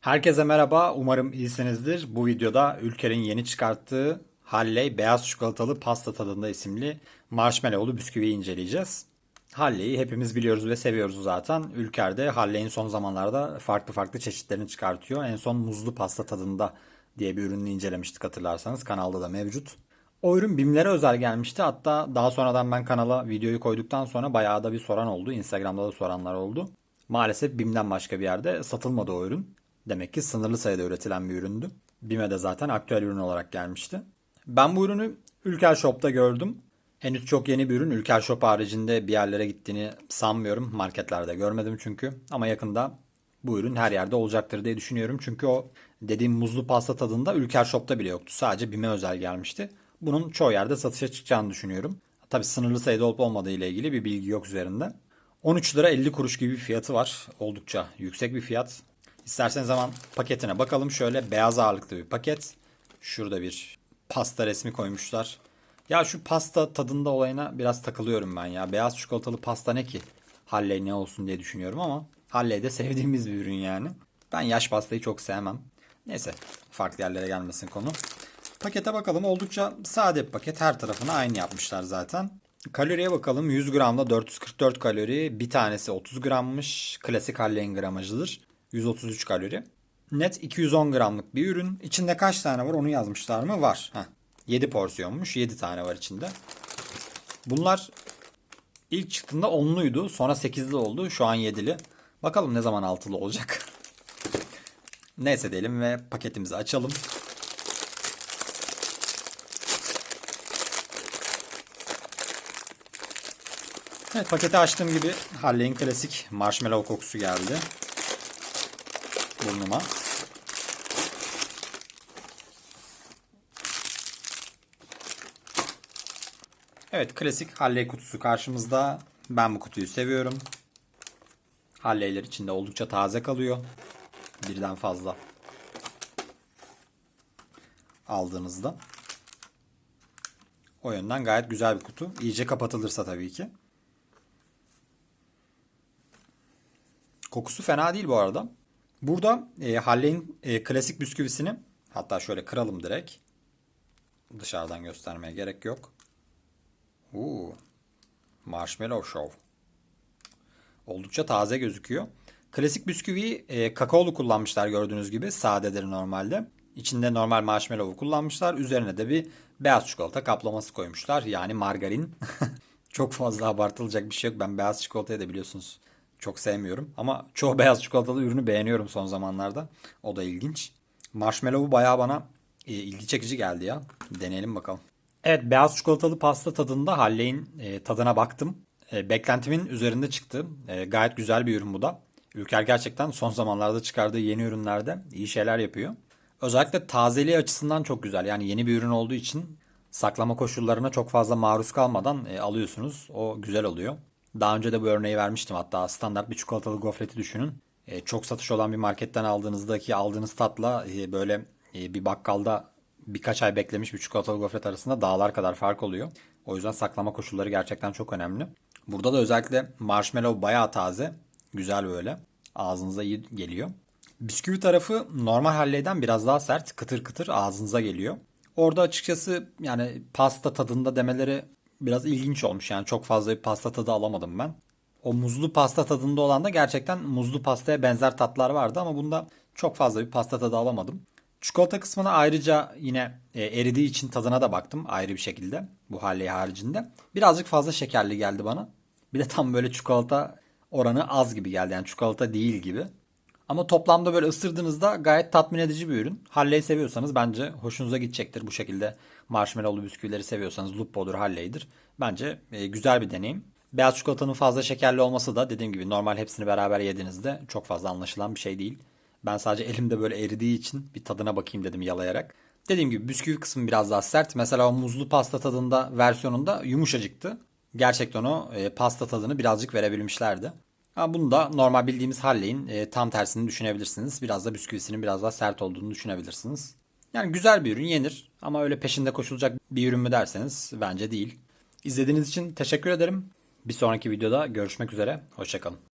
Herkese merhaba, umarım iyisinizdir. Bu videoda Ülker'in yeni çıkarttığı Halley Beyaz Çikolatalı Pasta Tadında isimli marshmallowlu bisküviyi inceleyeceğiz. Halley'i hepimiz biliyoruz ve seviyoruz zaten. Ülker de Halley'in son zamanlarda farklı farklı çeşitlerini çıkartıyor. En son muzlu pasta tadında diye bir ürünü incelemiştik hatırlarsanız. Kanalda da mevcut. O ürün BİM'lere özel gelmişti. Hatta daha sonradan ben kanala videoyu koyduktan sonra bayağı da bir soran oldu. Instagram'da da soranlar oldu. Maalesef BİM'den başka bir yerde satılmadı o ürün. Demek ki sınırlı sayıda üretilen bir üründü. BİM'e de zaten aktüel ürün olarak gelmişti. Ben bu ürünü Ülker Shop'ta gördüm. Henüz çok yeni bir ürün. Ülker Shop haricinde bir yerlere gittiğini sanmıyorum. Marketlerde görmedim çünkü. Ama yakında bu ürün her yerde olacaktır diye düşünüyorum. Çünkü o dediğim muzlu pasta tadında Ülker Shop'ta bile yoktu. Sadece BİM'e özel gelmişti. Bunun çoğu yerde satışa çıkacağını düşünüyorum. Tabi sınırlı sayıda olup olmadığı ile ilgili bir bilgi yok üzerinde. 13 lira 50 kuruş gibi bir fiyatı var. Oldukça yüksek bir fiyat. İsterseniz hemen paketine bakalım. Şöyle beyaz ağırlıklı bir paket. Şurada bir pasta resmi koymuşlar. Ya şu pasta tadında olayına biraz takılıyorum ben ya. Beyaz çikolatalı pasta ne ki? Halley ne olsun diye düşünüyorum ama Halley de sevdiğimiz bir ürün yani. Ben yaş pastayı çok sevmem. Neyse farklı yerlere gelmesin konu. Pakete bakalım. Oldukça sade bir paket. Her tarafını aynı yapmışlar zaten. Kaloriye bakalım. 100 gramda 444 kalori. Bir tanesi 30 grammış. Klasik Halley'in gramajıdır. 133 kalori. Net 210 gramlık bir ürün. İçinde kaç tane var onu yazmışlar mı? Var. Heh. 7 porsiyonmuş. 7 tane var içinde. Bunlar ilk çıktığında 10'luydu. Sonra 8'li oldu. Şu an 7'li. Bakalım ne zaman 6'lı olacak. Neyse diyelim ve paketimizi açalım. Evet paketi açtığım gibi Halley'in klasik marshmallow kokusu geldi. Burnuma. Evet klasik Halley kutusu karşımızda. Ben bu kutuyu seviyorum. Halley'ler içinde oldukça taze kalıyor. Birden fazla aldığınızda. O yönden gayet güzel bir kutu. İyice kapatılırsa tabii ki. Kokusu fena değil bu arada. Burada e, Halley'in e, klasik bisküvisini hatta şöyle kıralım direkt. Dışarıdan göstermeye gerek yok. Uuu. Marshmallow Show. Oldukça taze gözüküyor. Klasik bisküviyi e, kakaolu kullanmışlar gördüğünüz gibi. Sadeleri normalde. İçinde normal marshmallow'u kullanmışlar. Üzerine de bir beyaz çikolata kaplaması koymuşlar. Yani margarin. Çok fazla abartılacak bir şey yok. Ben beyaz çikolatayı da biliyorsunuz çok sevmiyorum. Ama çoğu beyaz çikolatalı ürünü beğeniyorum son zamanlarda. O da ilginç. Marshmallow'u bayağı bana e, ilgi çekici geldi ya. Deneyelim bakalım. Evet beyaz çikolatalı pasta tadında Halley'in e, tadına baktım. E, beklentimin üzerinde çıktı. E, gayet güzel bir ürün bu da. Ülker gerçekten son zamanlarda çıkardığı yeni ürünlerde iyi şeyler yapıyor. Özellikle tazeliği açısından çok güzel. Yani yeni bir ürün olduğu için saklama koşullarına çok fazla maruz kalmadan e, alıyorsunuz. O güzel oluyor. Daha önce de bu örneği vermiştim hatta standart bir çikolatalı gofreti düşünün. E, çok satış olan bir marketten aldığınızdaki aldığınız tatla e, böyle e, bir bakkalda birkaç ay beklemiş bir çikolatalı gofret arasında dağlar kadar fark oluyor. O yüzden saklama koşulları gerçekten çok önemli. Burada da özellikle marshmallow bayağı taze. Güzel böyle. Ağzınıza iyi geliyor. Bisküvi tarafı normal halleyden biraz daha sert, kıtır kıtır ağzınıza geliyor. Orada açıkçası yani pasta tadında demeleri biraz ilginç olmuş. Yani çok fazla bir pasta tadı alamadım ben. O muzlu pasta tadında olan da gerçekten muzlu pastaya benzer tatlar vardı ama bunda çok fazla bir pasta tadı alamadım. Çikolata kısmına ayrıca yine e, eridiği için tadına da baktım ayrı bir şekilde bu halley haricinde. Birazcık fazla şekerli geldi bana. Bir de tam böyle çikolata oranı az gibi geldi yani çikolata değil gibi. Ama toplamda böyle ısırdığınızda gayet tatmin edici bir ürün. Halley seviyorsanız bence hoşunuza gidecektir. Bu şekilde marshmallowlu bisküvileri seviyorsanız Lupo'dur, Halley'dir. Bence e, güzel bir deneyim. Beyaz çikolatanın fazla şekerli olması da dediğim gibi normal hepsini beraber yediğinizde çok fazla anlaşılan bir şey değil. Ben sadece elimde böyle eridiği için bir tadına bakayım dedim yalayarak. Dediğim gibi bisküvi kısmı biraz daha sert. Mesela o muzlu pasta tadında versiyonunda yumuşacıktı. Gerçekten o e, pasta tadını birazcık verebilmişlerdi. Ha, bunu da normal bildiğimiz Halley'in e, tam tersini düşünebilirsiniz. Biraz da bisküvisinin biraz daha sert olduğunu düşünebilirsiniz. Yani güzel bir ürün yenir ama öyle peşinde koşulacak bir ürün mü derseniz bence değil. İzlediğiniz için teşekkür ederim. Bir sonraki videoda görüşmek üzere. Hoşçakalın.